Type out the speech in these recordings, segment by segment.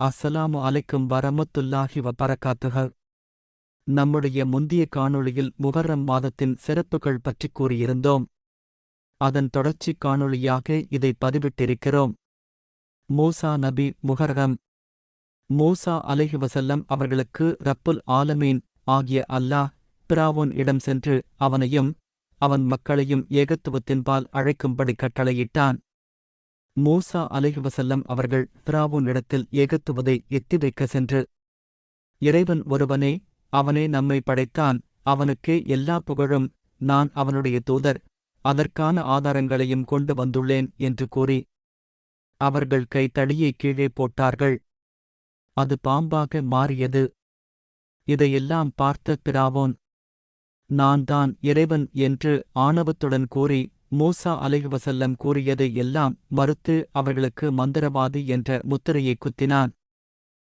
அஸ்ஸலாமு அலைக்கும் வரமத்துல்லாஹி வபரகாத்துஹ. நம்முடைய முந்திய காணொளியில் முகர்ரம் மாதத்தின் சிறப்புகள் பற்றி கூறியிருந்தோம். அதன் தொடர்ச்சி காணொளியாக இதை பதிவிட்டிருக்கிறோம். மூசா நபி முகர்ரம் மூசா அலைஹி வசல்லம் அவர்களுக்கு ரப்புல் ஆலமீன் ஆகிய அல்லாஹ் பிராவோன் இடம் சென்று அவனையும் அவன் மக்களையும் ஏகத்துவத்தின்பால் அழைக்கும்படி கட்டளையிட்டான். மூசா அலைவசல்லம் அவர்கள் பிராவுனிடத்தில் ஏகத்துவதை எத்தி வைக்க சென்று இறைவன் ஒருவனே அவனே நம்மை படைத்தான். அவனுக்கே எல்லா புகழும். நான் அவனுடைய தூதர். அதற்கான ஆதாரங்களையும் கொண்டு வந்துள்ளேன் என்று கூறி அவர்கள் கைத்தடியை கீழே போட்டார்கள். அது பாம்பாக மாறியது. இதையெல்லாம் பார்த்த பிராவோன் நான் தான் இறைவன் என்று ஆணவத்துடன் கூறி மூசா அலைவசல்லம் கூறியதை எல்லாம் மறுத்து அவர்களுக்கு மந்திரவாதி என்ற முத்திரையை குத்தினான்.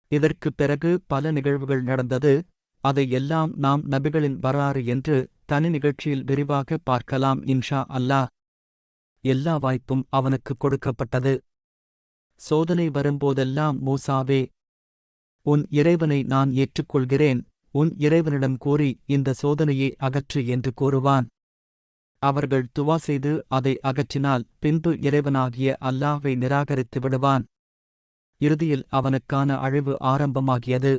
இதற்குப் பிறகு பல நிகழ்வுகள் நடந்தது. அதை எல்லாம் நாம் நபிகளின் வரலாறு என்று தனி நிகழ்ச்சியில் விரிவாக பார்க்கலாம் இன்ஷா அல்லாஹ். எல்லா வாய்ப்பும் அவனுக்கு கொடுக்கப்பட்டது. சோதனை வரும்போதெல்லாம் மூசாவே உன் இறைவனை நான் ஏற்றுக்கொள்கிறேன். உன் இறைவனிடம் கூறி இந்த சோதனையை அகற்று என்று கூறுவான். அவர்கள் துவா செய்து அதை அகற்றினால் பின்பு இறைவனாகிய அல்லாஹ்வை நிராகரித்து விடுவான். இறுதியில் அவனுக்கான அழிவு ஆரம்பமாகியது.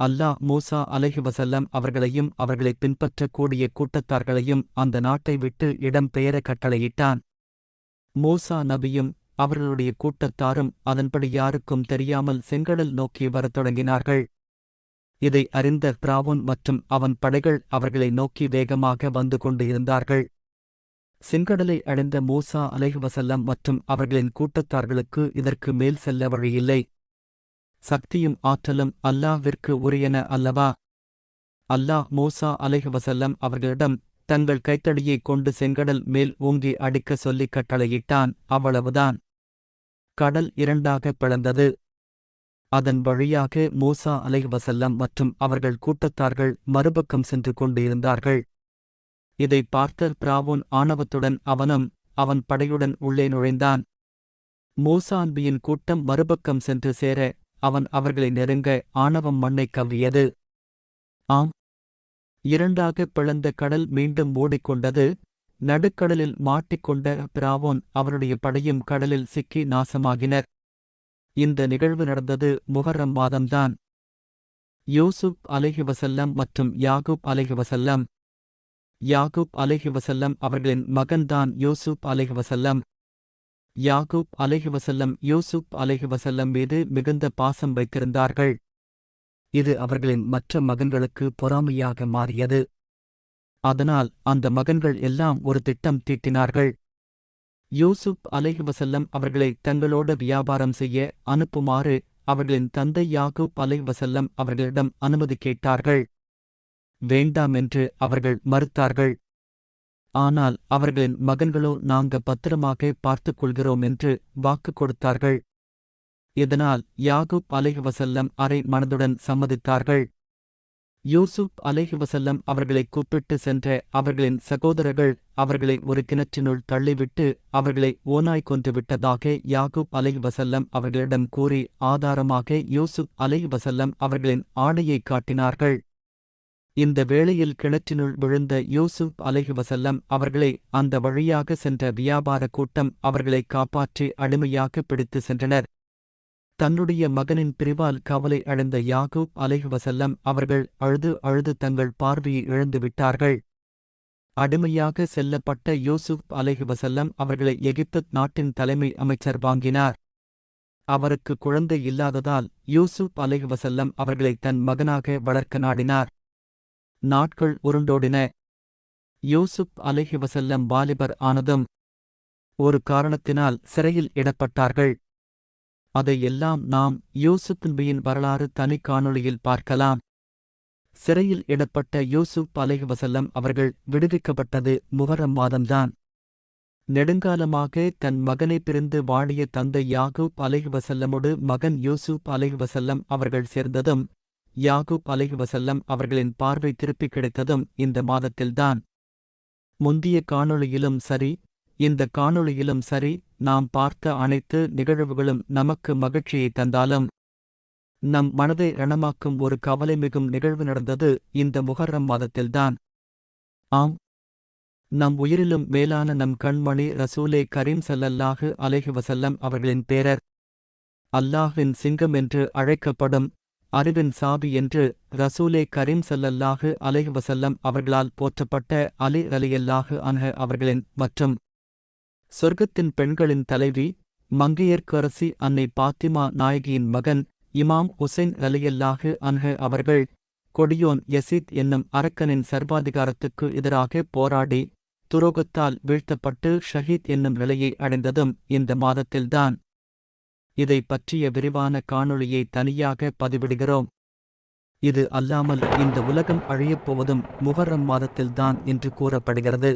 அல்லாஹ் மூசா அலஹி வசல்லம் அவர்களையும் அவர்களை பின்பற்றக்கூடிய கூட்டத்தார்களையும் அந்த நாட்டை விட்டு இடம் பெயர கட்டளையிட்டான். மூசா நபியும் அவர்களுடைய கூட்டத்தாரும் அதன்படி யாருக்கும் தெரியாமல் செங்கடல் நோக்கி வரத் தொடங்கினார்கள். இதை அறிந்த பிராவுன் மற்றும் அவன் படைகள் அவர்களை நோக்கி வேகமாக வந்து கொண்டு இருந்தார்கள். செங்கடலை அடைந்த மூசா அலைஹுவசல்லம் மற்றும் அவர்களின் கூட்டத்தார்களுக்கு இதற்கு மேல் செல்ல வழியில்லை. சக்தியும் ஆற்றலும் அல்லாஹ்விற்கு உரியன அல்லவா? அல்லாஹ் மூசா அலைஹுவசல்லம் அவர்களிடம் தங்கள் கைத்தடியைக் கொண்டு செங்கடல் மேல் ஊங்கி அடிக்க சொல்லிக் கட்டளையிட்டான். அவ்வளவுதான். கடல் இரண்டாக பிளந்தது. அதன் வழியாக மூசா அலைஹிவசல்லம் மற்றும் அவர்கள் கூட்டத்தார்கள் மறுபக்கம் சென்று கொண்டிருந்தார்கள். இதை பார்த்த பிராவோன் ஆணவத்துடன் அவனும் அவன் படையுடன் உள்ளே நுழைந்தான். மூசான்பியின் கூட்டம் மறுபக்கம் சென்று சேர அவன் அவர்களை நெருங்க ஆணவம் மண்ணை கவ்வியது. ஆம். இரண்டாக பிளந்த கடல் மீண்டும் மூடிக்கொண்டது. நடுக்கடலில் மாட்டிக்கொண்ட பிராவோன் அவருடைய படையும் கடலில் சிக்கி நாசமாகினர். இந்த நிகழ்வு நடந்தது முகரம் மாதம்தான். யூசுப் அலைஹி வசல்லம் மற்றும் யாகூப் அலைஹி வசல்லம் யாகூப் அலைஹி வசல்லம் அவர்களின் மகன்தான் யூசுப் அலைஹி வசல்லம் யாகூப் அலைஹி வசல்லம் யூசுப் அலைஹி வசல்லம் மீது மிகுந்த பாசம் வைத்திருந்தார்கள். இது அவர்களின் மற்ற மகன்களுக்கு பொறாமையாக மாறியது. அதனால் அந்த மகன்கள் எல்லாம் ஒரு திட்டம் தீட்டினார்கள். யூசுப் அலைஹிவசல்லம் அவர்களை தங்களோட வியாபாரம் செய்ய அனுப்புமாறு அவர்களின் தந்தை யாகூப் அலைஹிவசல்லம் அவர்களிடம் அனுமதி கேட்டார்கள். வேண்டாம் என்று அவர்கள் மறுத்தார்கள். ஆனால் அவர்களின் மகன்களோ நாங்க பத்திரமாக பார்த்துக் கொள்கிறோம் என்று வாக்கு கொடுத்தார்கள். இதனால் யாகூப் அலைஹிவசல்லம் அரை மனதுடன் சம்மதித்தார்கள். யூசுப் அலைஹிவசல்லம் அவர்களை கூப்பிட்டு சென்ற அவர்களின் சகோதரர்கள் அவர்களை ஒரு கிணற்றினுள் தள்ளிவிட்டு அவர்களை ஓனாய் கொன்றுவிட்டதாக யாகூப் அலைஹிவசல்லம் அவர்களிடம் கூறி ஆதாரமாக யூசுப் அலைஹிவசல்லம் அவர்களின் ஆணையை காட்டினார்கள். இந்த வேளையில் கிணற்றினுள் விழுந்த யூசுப் அலைஹிவசல்லம் அவர்களை அந்த வழியாக சென்ற வியாபார கூட்டம் அவர்களை காப்பாற்றி அடிமையாக பிடித்து சென்றனர். தன்னுடைய மகனின் பிரிவால் கவலை அடைந்த யாகூப் அலைஹுவசல்லம் அவர்கள் அழுது அழுது தங்கள் பார்வையை இழந்து விட்டார்கள். அடிமையாக செல்லப்பட்ட யூசுப் அலைஹுவசல்லம் அவர்களை எகிப்து நாட்டின் தலைமை அமைச்சர் வாங்கினார். அவருக்கு குழந்தை இல்லாததால் யூசுப் அலைஹுவசல்லம் அவர்களை தன் மகனாக வளர்க்க நாடினார். நாட்கள் உருண்டோடின. யூசுப் அலைஹுவசல்லம் வாலிபர் ஆனதும் ஒரு காரணத்தினால் சிறையில் இடப்பட்டார்கள். அதையெல்லாம் நாம் யூசுப் நபியின் வரலாறு தனி காணொளியில் பார்க்கலாம். சிறையில் இடப்பட்ட யூசுப் அலைஹிவசல்லம் அவர்கள் விடுவிக்கப்பட்டது முகரம் மாதம்தான். நெடுங்காலமாக தன் மகனை பிரிந்து வாழிய தந்தை யாகூப் அலைஹிவசல்லமோடு மகன் யூசுப் அலைஹிவசல்லம் அவர்கள் சேர்ந்ததும் யாகூப் அலைஹிவசல்லம் அவர்களின் பார்வை திருப்பிக் கிடைத்ததும் இந்த மாதத்தில்தான். முந்திய காணொளியிலும் சரி இந்த காணொளியிலும் சரி நாம் பார்த்த அனைத்து நிகழ்வுகளும் நமக்கு மகிழ்ச்சியை தந்தாலும் நம் மனதை ரணமாக்கும் ஒரு கவலை மிகும் நிகழ்வு நடந்தது இந்த முகர்ரம் மாதத்தில்தான். ஆம். நம் உயிரிலும் மேலான நம் கண்மணி ரசூலே கரீம் சல்லல்லாஹு அலைஹி அவர்களின் பேரர். அல்லாஹின் சிங்கம் என்று அழைக்கப்படும் அறிவின் சாபி என்று ரசூலே கரீம் சல்லல்லாஹு அலைஹி அவர்களால் போற்றப்பட்ட அலி அலியல்லாஹு அன்ஹ அவர்களின் மற்றும் சொர்க்கத்தின் பெண்களின் தலைவி மங்கையர்க்கரசி அன்னை பாத்திமா நாயகியின் மகன் இமாம் ஹுசைன் அலியல்லாஹு அன்ஹ அவர்கள் கொடியோன் யசீத் என்னும் அரக்கனின் சர்வாதிகாரத்துக்கு எதிராக போராடி துரோகத்தால் வீழ்த்தப்பட்டு ஷஹீத் என்னும் நிலையை அடைந்ததும் இந்த மாதத்தில்தான். இதை பற்றிய விரிவான காணொளியை தனியாக பதிவிடுகிறோம். இது அல்லாமல் இந்த உலகம் அழியப்போவதும் முகரம் மாதத்தில்தான் என்று கூறப்படுகிறது.